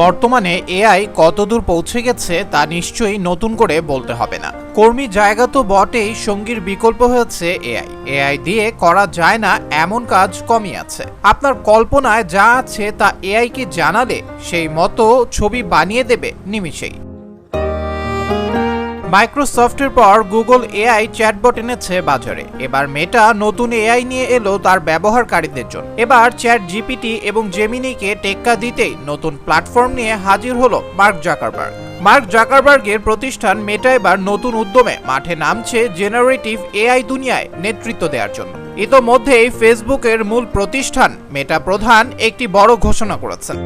বর্তমানে এআই কতদূর পৌঁছে গেছে তা নিশ্চয়ই নতুন করে বলতে হবে না। কর্মী জায়গা তো বটেই, সঙ্গীর বিকল্প হয়েছে এআই। এআই দিয়ে করা যায় না, এমন কাজ কমই আছে। আপনার কল্পনায় যা আছে তা এআই কে জানালে সেই মতো ছবি বানিয়ে দেবে নিমিষেই। মাইক্রোসফটের পর গুগল এআই চ্যাটবট এনেছে বাজারে। এবার মেটা নতুন এআই নিয়ে এলো তার ব্যবহারকারীদের জন্য। এবার চ্যাট জিপিটি এবং জেমিনিকে টেক্কা দিতেই নতুন প্ল্যাটফর্ম নিয়ে হাজির হলো মার্ক জাকারবার্গ। মার্ক জাকারবার্গের প্রতিষ্ঠান মেটা এবার নতুন উদ্যমে মাঠে নামছে জেনারেটিভ এআই দুনিয়ায় নেতৃত্ব দেওয়ার জন্য। ইতোমধ্যেই ফেসবুকের মূল প্রতিষ্ঠান মেটা প্রধান একটি বড় ঘোষণা করেছেন।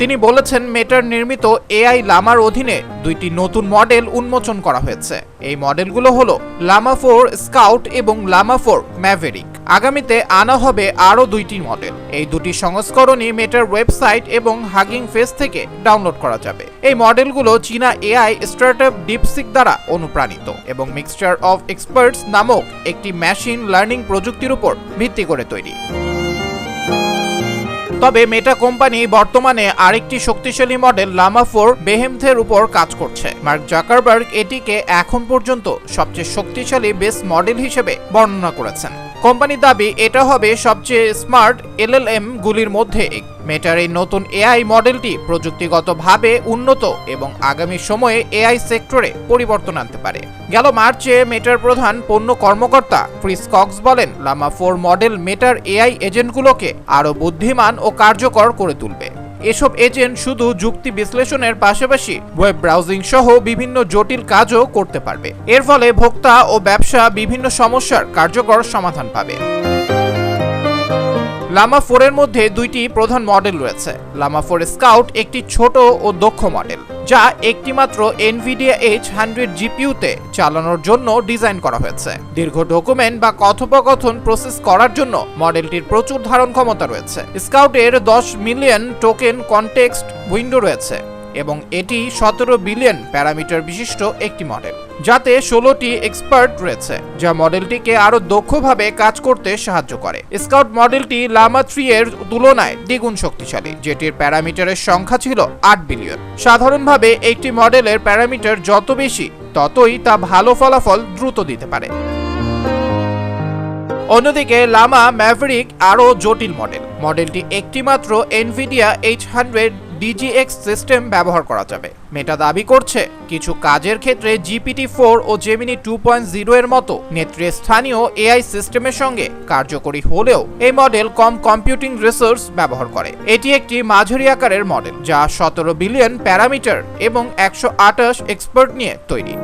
তিনি বলেছেন, মেটার নির্মিত এআই লামার অধীনে দুইটি নতুন মডেল উন্মোচন করা হয়েছে। এই মডেলগুলো হলো লামা ফোর স্কাউট এবং লামা ফোর ম্যাভেরিক। আগামীতে আনা হবে আরও দুইটি মডেল। এই দুটি সংস্করণই মেটার ওয়েবসাইট এবং হাগিং ফেস থেকে ডাউনলোড করা যাবে। এই মডেলগুলো চীনা এআই স্টার্টআপ ডিপসিক দ্বারা অনুপ্রাণিত এবং মিক্সচার অফ এক্সপার্টস নামক একটি মেশিন লার্নিং প্রযুক্তির উপর ভিত্তি করে তৈরি। তবে মেটা কোম্পানি বর্তমানে আরেকটি শক্তিশালী মডেল লামা ফোর বেহেমথের উপর কাজ করছে। মার্ক জাকারবার্গ এটিকে এখন পর্যন্ত সবচেয়ে শক্তিশালী বেস মডেল হিসেবে বর্ণনা করেছেন। কোম্পানির দাবি, এটা হবে সবচেয়ে স্মার্ট এলএলএম গুলির মধ্যে একটি। মেটার এই নতুন এআই মডেলটি প্রযুক্তিগতভাবে উন্নত এবং আগামী সময়ে এআই সেক্টরে পরিবর্তন আনতে পারে। গেল মার্চে মেটার প্রধান পণ্য কর্মকর্তা ক্রিস কক্স বলেন, Llama four model Meta AI এজেন্টগুলোকে আরও বুদ্ধিমান ও কার্যকর করে তুলবে। এসব এজেন্ট শুধু যুক্তি বিশ্লেষণের পাশাপাশি ওয়েব ব্রাউজিং সহ বিভিন্ন জটিল কাজও করতে পারবে। এর ফলে ভোক্তা ও ব্যবসা বিভিন্ন সমস্যার কার্যকর সমাধান পাবে। লামা ফোরের মধ্যে দুইটি প্রধান মডেল রয়েছে। লামা ফোর স্কাউট একটি ছোট ও দক্ষ মডেল, যা একটিমাত্র এনভিডিয়া এইচ হান্ড্রেড জিপিউতে চালানোর জন্য ডিজাইন করা হয়েছে। দীর্ঘ ডকুমেন্ট বা কথোপকথন প্রসেস করার জন্য মডেলটির প্রচুর ধারণ ক্ষমতা রয়েছে। স্কাউটের দশ মিলিয়ন টোকেন কনটেক্সট উইন্ডো রয়েছে এবং এটি সতেরো বিলিয়ন প্যারামিটার বিশিষ্ট একটি মডেল। যাতে ষোলোটি এক্সপার্ট রয়েছে, যা মডেলটিকে আরও দক্ষভাবে কাজ করতে সাহায্য করে। স্কাউট মডেলটি লামা থ্রি এর তুলনায় দ্বিগুণ শক্তিশালী, যেটির প্যারামিটারের সংখ্যা ছিল আট বিলিয়ন। সাধারণভাবে একটি মডেলের প্যারামিটার যত বেশি, ততই তা ভালো ফলাফল দ্রুত দিতে পারে। অন্যদিকে, লামা ম্যাভরিক আরও জটিল মডেল। মডেলটি একটিমাত্র Nvidia H hundred DGX system ব্যবহার করা যাবে। মেটা দাবি করছে, কিছু কাজের ক্ষেত্রে জিপিটি ফোর ও জেমিনি টু পয়েন্ট জিরো এর মতো নেতৃস্থানীয় এআই সিস্টেমের সঙ্গে কার্যকরী হলেও এই মডেল কম কম্পিউটিং রিসোর্স ব্যবহার করে। এটি একটি মাঝারি আকারের মডেল, যা সতেরো বিলিয়ন প্যারামিটার এবং একশো আঠাশ এক্সপার্ট নিয়ে তৈরি।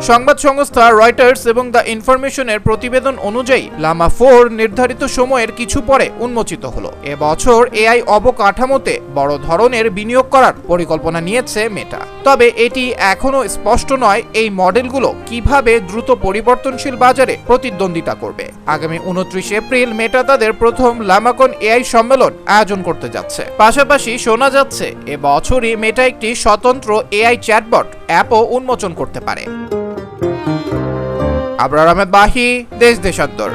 সংবাদ সংস্থা রয়টার্স এবং দ্য ইনফরমেশনের প্রতিবেদন অনুযায়ী, লামা ফোর নির্ধারিত সময়ের কিছু পরে উন্মোচিত হলো। এবছর এআই অবকাঠামোতে বড় ধরনের বিনিয়োগ করার পরিকল্পনা নিয়েছে মেটা। তবে এটি এখনও স্পষ্ট নয় এই মডেলগুলো কীভাবে দ্রুত পরিবর্তনশীল বাজারে প্রতিদ্বন্দ্বিতা করবে। আগামী উনত্রিশ এপ্রিল মেটা তাদের প্রথম লামাকন এআই সম্মেলন আয়োজন করতে যাচ্ছে। পাশাপাশি শোনা যাচ্ছে এবছরই মেটা একটি স্বতন্ত্র এআই চ্যাটবট অ্যাপও উন্মোচন করতে পারে। আবরার আহমেদ বাহি, দেশ দেশান্তর